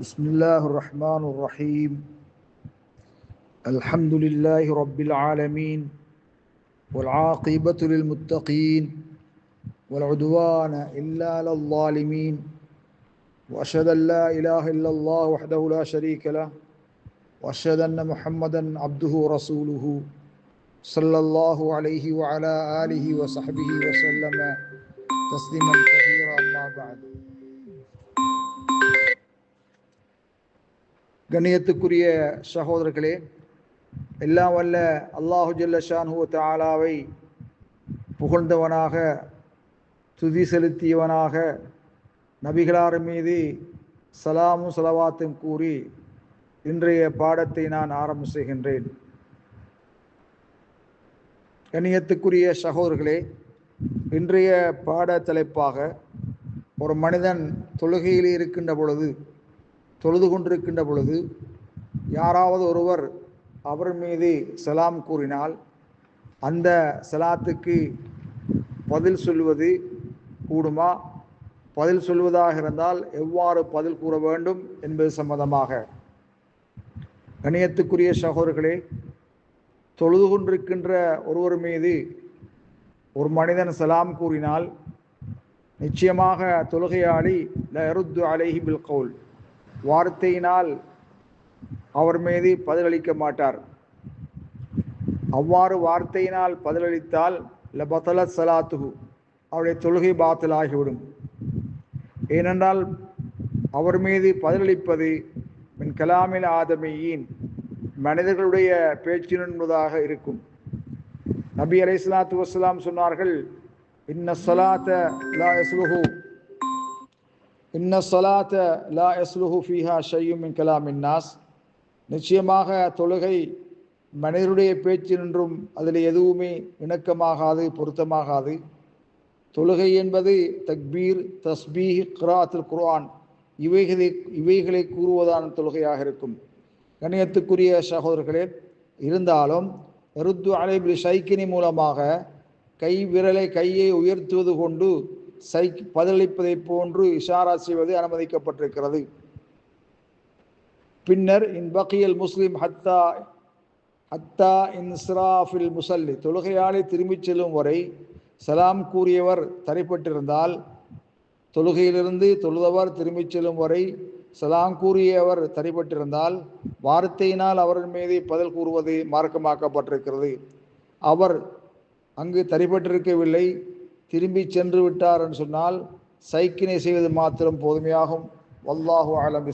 بسم الله الرحمن الرحيم. الحمد لله رب العالمين والعاقبة للمتقين والعدوان إلا على الظالمين وأشهد أن لا إله إلا الله وحده لا شريك له وأشهد أن محمدا عبده ورسوله صلى الله عليه وعلى آله وصحبه وسلم تسليما كثيرا أما بعد. கண்ணியத்துக்குரிய சகோதரர்களே எல்லாம் வல்ல அல்லாஹு ஜல்லஷான்ஹூ தாலாவை புகழ்ந்தவனாக துதி செலுத்தியவனாக நபிகளார் மீது சலாமும் சலவாத்தும் கூறி இன்றைய பாடத்தை நான் ஆரம்பம் செய்கின்றேன். கண்ணியத்துக்குரிய சகோதரர்களே இன்றைய பாட தலைப்பாக ஒரு மனிதன் தொழுகையில் இருக்கின்ற பொழுது தொழுது கொண்டிருக்கின்ற பொழுது யாராவது ஒருவர் அவர் மீது சலாம் கூறினால் அந்த சலாத்துக்கு பதில் சொல்வது கூடுமா? பதில் சொல்வதாக இருந்தால் எவ்வாறு பதில் கூற வேண்டும் என்பது சம்பந்தமாக. கணியத்துக்குரிய சகோதரர்களே தொழுது கொண்டிருக்கின்ற ஒருவர் மீது ஒரு மனிதன் சலாம் கூறினால் நிச்சயமாக தொழுகையாளி லருத்து அலைஹி பில் கவுல் வார்த்தையினால் அவர் மீது பதிலளிக்க மாட்டார். அவ்வாறு வார்த்தையினால் பதிலளித்தால் லபத்தல சலாத்துகு அவருடைய தொழுகை பாத்தலாகிவிடும் ஏனென்றால் அவர் மீது பதிலளிப்பது மின் கலாமில் ஆதமியின் மனிதர்களுடைய பேச்சு என்பதாக இருக்கும். நபி அலை சலாத்து வசலாம் சொன்னார்கள் இன்ன சலாத்த இன்ன சலாத்த லா எஸ்லுஹு ஃபீஹா ஷையும் மின் கலாம் இன்னாஸ் நிச்சயமாக தொழுகை மனிதருடைய பேச்சினின்றும் அதில் எதுவுமே இணக்கமாகாது பொருத்தமாகாது. தொழுகை என்பது தக்பீர் தஸ்பீஹ் கிராத்துல் குர்ஆன். இவைகளை இவைகளை கூறுவதான தொழுகையாக இருக்கும். கணியத்துக்குரிய சகோதரர்களே இருந்தாலும் ருத்து அலைபில் சைக்கினி மூலமாக கை விரலை கையை உயர்த்துவது கொண்டு சை பதிலளிப்பதை போன்று இஷாரா செய்வது அனுமதிக்கப்பட்டிருக்கிறது. பின்னர் இன் பக்கியல் முஸ்லீம் ஹத்தா ஹத்தா இன்ஸ்ராஃபில் முசல்லி. தொழுகையாளி திரும்பிச் செல்லும் வரை சலாம் கூறியவர் தரைப்பட்டிருந்தால் தொழுகையிலிருந்து தொழுதவர் திரும்பிச் செல்லும் வரை சலாம் கூறியவர் தரைப்பட்டிருந்தால் வார்த்தையினால் அவரின் மீது பதில் கூறுவது மார்க்கமாக்கப்பட்டிருக்கிறது. அவர் அங்கு தடைப்பட்டிருக்கவில்லை திரும்பி சென்று விட்டார் என்று சொன்னால் சைக்கினை செய்வது மாத்திரம் போதுமையாகும். வல்லாஹு அலம்